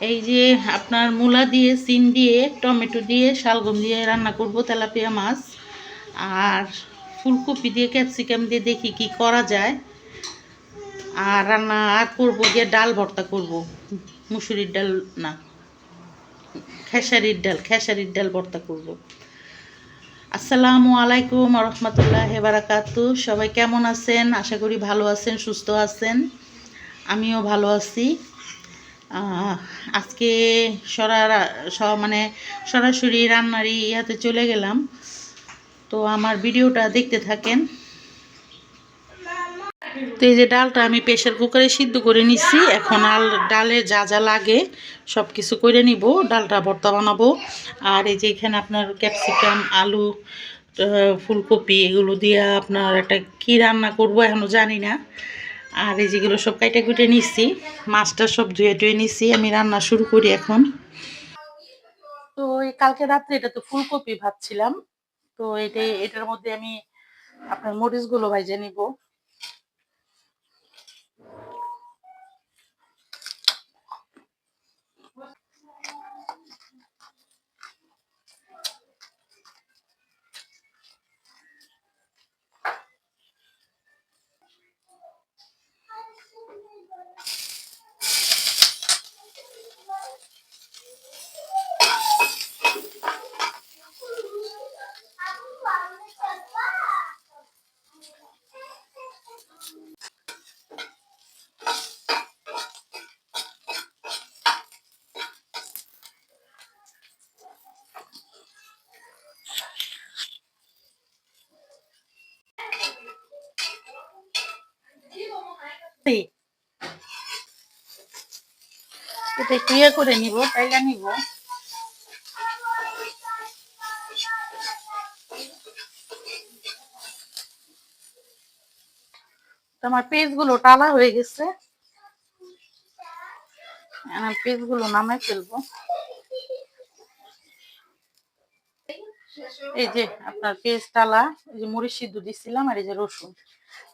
এই যে আপনার মূলা দিয়ে, সিম দিয়ে, টমেটো দিয়ে, শালগম দিয়ে রান্না করব তেলাপিয়া মাছ। আর ফুলকপি দিয়ে, ক্যাপসিকাম দিয়ে দেখি কি করা যায়। আর রান্না আর করব গিয়ে ডাল ভর্তা করব। মুসুরির ডাল না, খেসারির ডাল খেসারির ডাল ভর্তা করব। আসসালামু আলাইকুম রহমতুল্লাহ বারাকাতু। সবাই কেমন আছেন? আশা করি ভালো আছেন, সুস্থ আছেন। আমিও ভালো আছি। আজকে সরা মানে সরাসরি রান্নার ইয়াতে চলে গেলাম। তো আমার ভিডিওটা দেখতে থাকেন। তো এই যে ডালটা আমি প্রেশার কুকারে সিদ্ধ করে নিচ্ছি এখন আল ডালে যা যা লাগে সব কিছু করে নিব। ডালটা ভর্তা বানাবো। আর এই যে এখানে আপনার ক্যাপসিকাম, আলু ফুলকপি এগুলো দিয়ে আপনার একটা কী রান্না করব এখনও জানি না। আর এই যেগুলো সব কাইটা কুটে নিচ্ছি মাছটা সব ধুয়ে টুয়ে নিচ্ছি আমি রান্না শুরু করি এখন। তো কালকে রাত্রে এটা তো ফুলকপি ভাবছিলাম তো এটা এটার মধ্যে আমি আপনার মরিচগুলো ভাইজে নিব। একটু ইয়ে করে নিব তাইলা নিব। আমার পেজগুলো টালা হয়ে গেছে। পেজগুলো নামে ফেলব। এই যে আপনার পেজ টালা, এই যে মরিচ সিদ্ধ দিছিলাম আর এই যে রসুন।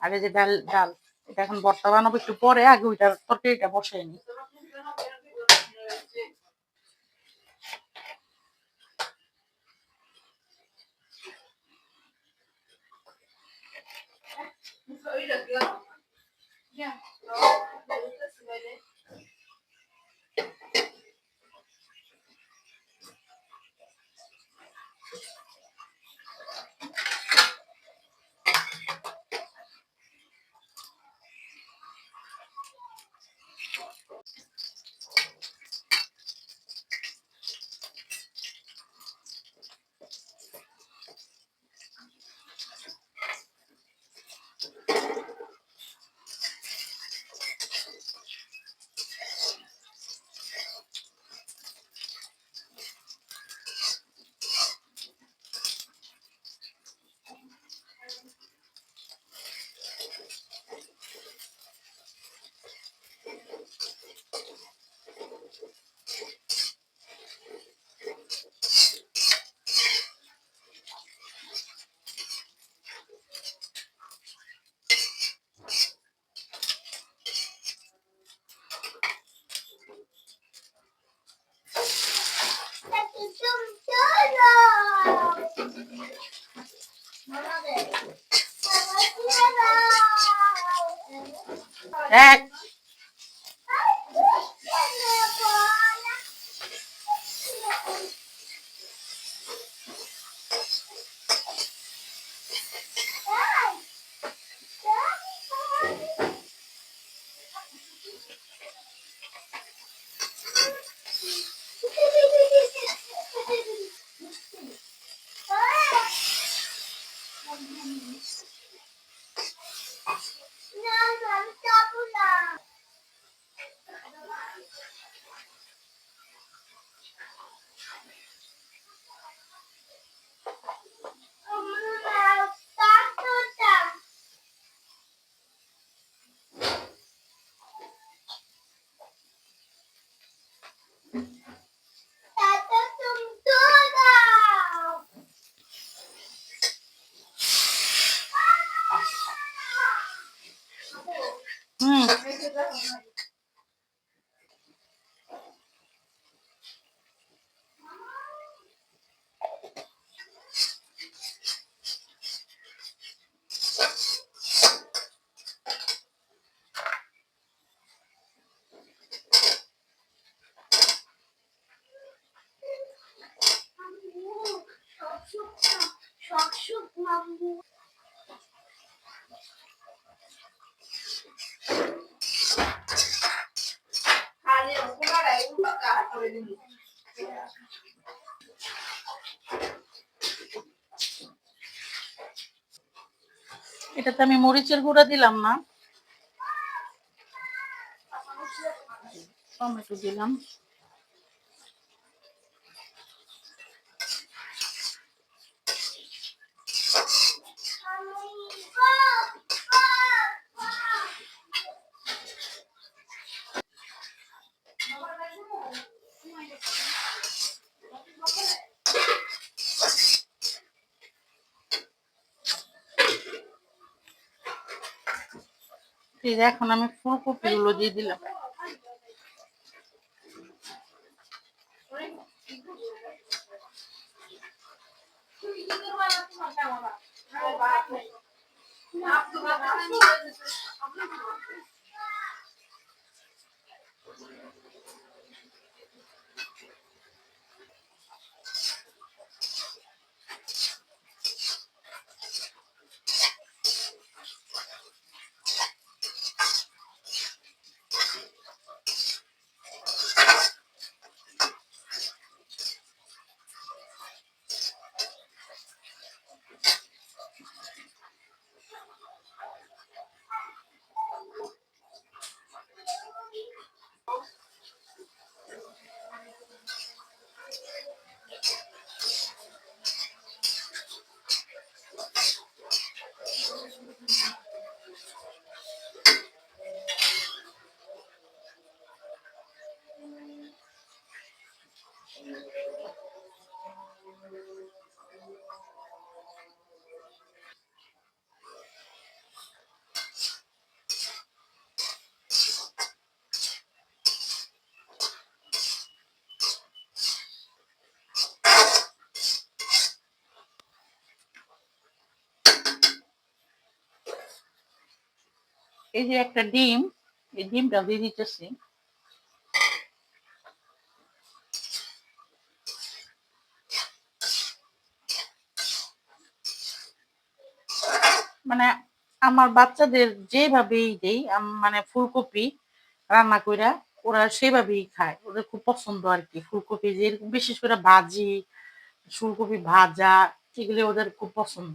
আর এই যে ডাল ডাল। এটা এখন ভর্তা বানাবো একটু পরে, আগে ওইটার তরকারিটা বসাই নি cưỡi được được yeah. এক 嗯。এটাতে আমি মরিচের গুঁড়া দিলাম না। টমেটো দিলাম। এই আমি ফুলকপি গুলো দিয়ে দিলাম। এই যে একটা ডিম, এই ডিমটা দিয়ে দিতেছি। মানে আমার বাচ্চাদের যেভাবেই দেই মানে ফুলকপি রান্না কইরা ওরা সেভাবেই খায়। ওদের খুব পছন্দ আর কি ফুলকপি, যে বিশেষ করে ভাজি, ফুলকপি ভাজা, এগুলো ওদের খুব পছন্দ।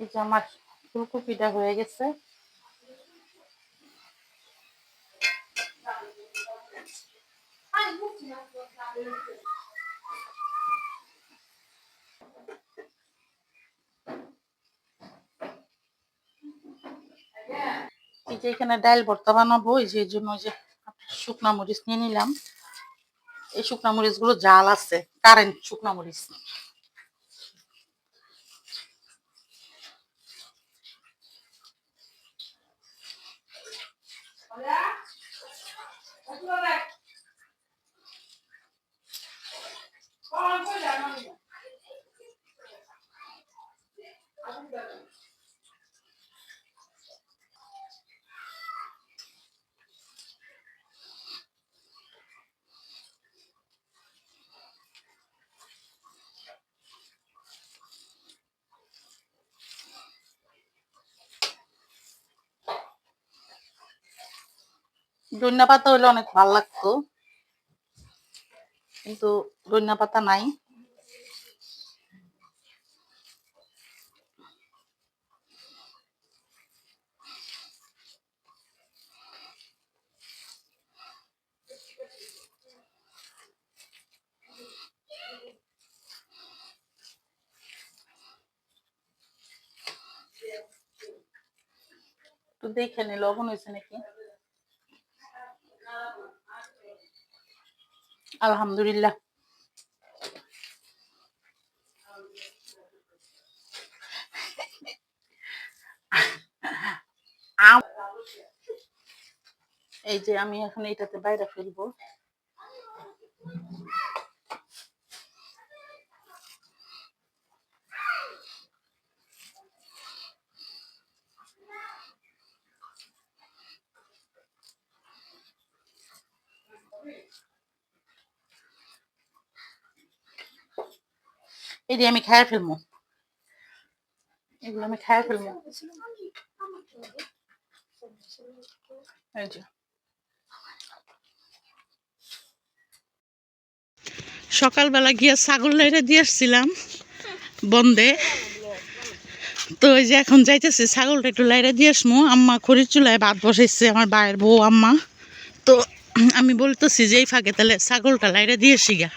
এই আমার ফুলকপিটা হয়ে গেছে। এই যে এখানে ডাল ভর্তা বানাবো যে জন্য যে শুকনা মরিচ নিয়ে নিলাম। এই শুকনা মরিচগুলো জাল আছে, কারেন্ট শুকনা মরিচ। ধনিয়া পাতা হইলে অনেক ভালো লাগতো। কিন্তু ধনিয়া পাতা নাই দেখে নিল লবণ হয়েছে নাকি? আলহামদুলিল্লাহ। এই যে আমি এখন এটাতে বাইরে ফেলব। এই আমি খায় ফেলব এগুলো আমি খায় ফেলব সকালবেলা গিয়ে ছাগল লাইরে দিয়ে আসছিলাম বন্ধে তো ওই যে এখন যাইতেছি, ছাগলটা একটু লাইরে দিয়ে আসমো। আম্মা খড়ির চুলায় ভাত বসাইছে, আমার ভাইয়ের বউ আম্মা। তো আমি বলতেছি যে এই ফাঁকে তাহলে ছাগলটা লাইরে দিয়ে শিগা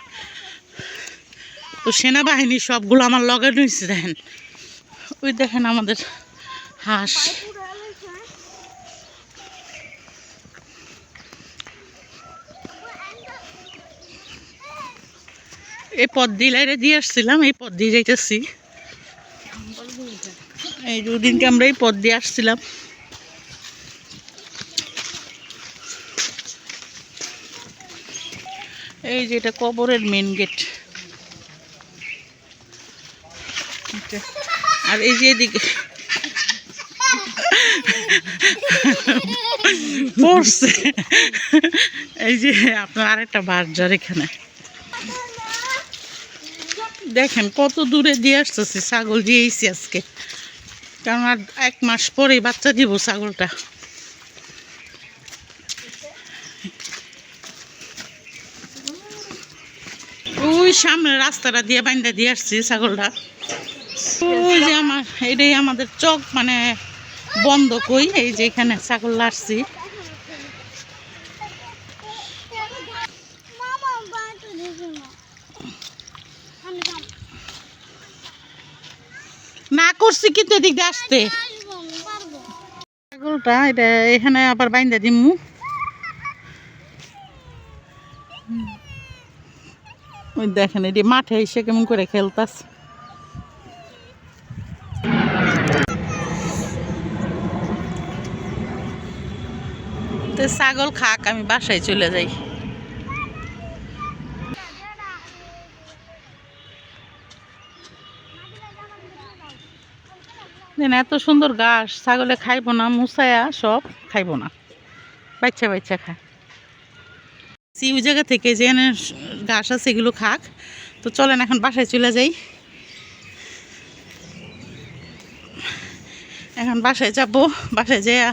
তো সেনাবাহিনী সবগুলো আমার লগে রয়েছে, দেখেন। ওই দেখেন আমাদের হাঁস। এই পথ দিয়ে লাইরে দিয়ে আসছিলাম, এই পথ দিয়ে যাইতেছি। এই দুদিনকে আমরা এই পথ দিয়ে আসছিলাম। এই যে এটা কবরের মেন গেট আর এই যে এদিকে। পড়ছে। এই যে আপনার আরেকটা বাজার এখানে। দেখেন কত দূরে দিয়ে আসতেছি ছাগল দিয়েছি আজকে। কারণ আর এক মাস পরে বাচ্চা দিব ছাগলটা। ওই সামনে রাস্তাটা দিয়ে বাইন্দা দিয়ে আসছি ছাগলটা। এটাই আমাদের চক মানে বন্ধ কই, এই যে এখানে ছাগল দেখো না করছি, কিন্তু এদিক আসতে। ছাগলটা, এটা এখানে আবার বাইন্দা দিমু। ওই দেখেন, এটি মাঠে এসে কেমন করে খেলতাস তো ছাগল খাক, আমি বাসায় চলে যাই। এত সুন্দর ঘাস, ছাগলে খাইবো না মুসায়া সব খাইবো না। বাচ্চা বাচ্চা খায় সি ওই জায়গা থেকে যে ঘাস আছে, এগুলো খাক। তো চলেন এখন বাসায় চলে যাই। এখন বাসায় যাব, বাসায় যেয়া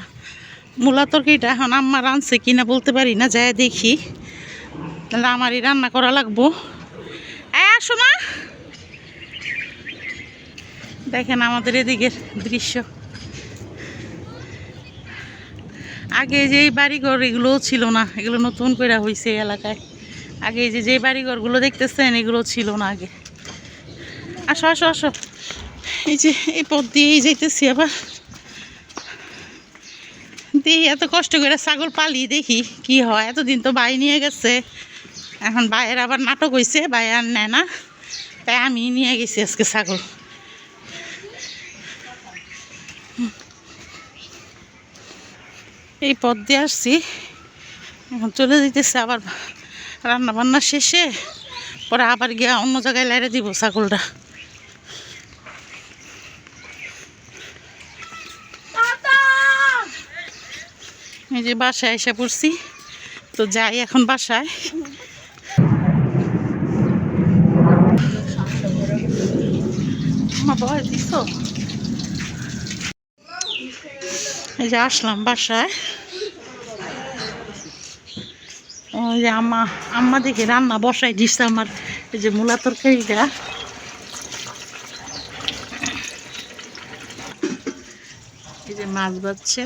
মূলা তরকারিটা এখন আম্মা রাঁধছে কিনা বলতে পারি না যায় দেখি। তাহলে আমারই রান্না করা লাগবো। আসো না। দেখেন আমাদের এদিকের দৃশ্য। আগে যে বাড়িঘর এগুলো ছিল না, এগুলো নতুন করে হয়েছে এলাকায়। আগে যে যে বাড়িঘরগুলো দেখতেছেন, এগুলো ছিল না আগে। আসো আসো আসো। এই যে এই পথ দিয়েই যাইতেছি আবার। দেখি এত কষ্ট করে ছাগল পালি, দেখি কি হয়। এতদিন তো বাই নিয়ে গেছে। এখন বাইয়ের আবার নাটক হয়েছে বাই আর নেয় না। তাই আমি নিয়ে গেছি আজকে ছাগল। এই পথ দিয়ে আসছি। এখন চলে যেতেছে আবার রান্না বান্না শেষে। পরে আবার গিয়া অন্য জায়গায় লাইরে দিব ছাগলটা। এই যে বাসায় এসে পড়ছি। তো যাই এখন বাসায়। এই যে আসলাম বাসায়। ওই যে আম্মা আম্মা রান্না বসাই দিচ্ছে আমার, এই যে মূলা তরকারিটা। এই যে মাছ বাচ্ছে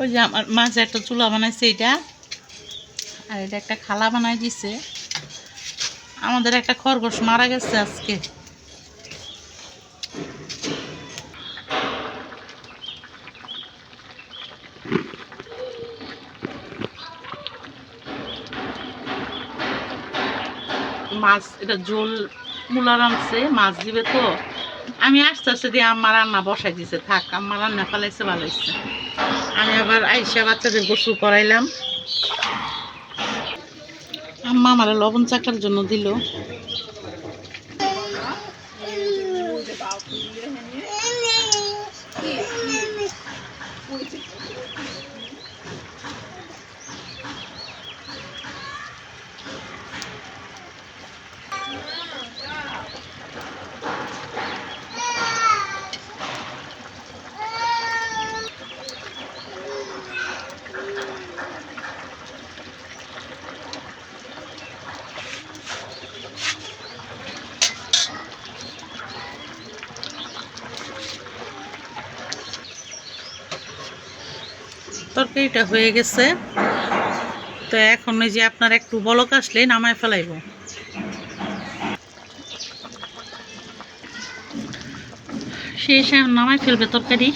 ওই যে আমার মাঝে একটা চুলা বানাইছে এটা, আর এটা একটা খালা বানাই দিছে। আমাদের একটা খরগোশ মারা গেছে আজকে। মাছ, এটা জোল মূলা রাঁধছে মাছ দিবে তো। আমি আস্তে আস্তে দিয়ে আমার রান্না বসাই দিছে, থাক, আমার রান্না ফেলাইছে, ভালো হয়েছে আমি আবার আইসা বাচ্চাদের গোসল করাইলাম। আম্মা আমার লবণ চাকার জন্য দিল। তরকারিটা হয়ে গেছে। তো এখন ওই যে আপনার একটু বলক আসলে নামায় ফেলাইব। সে নামায় ফেলবে তরকারি।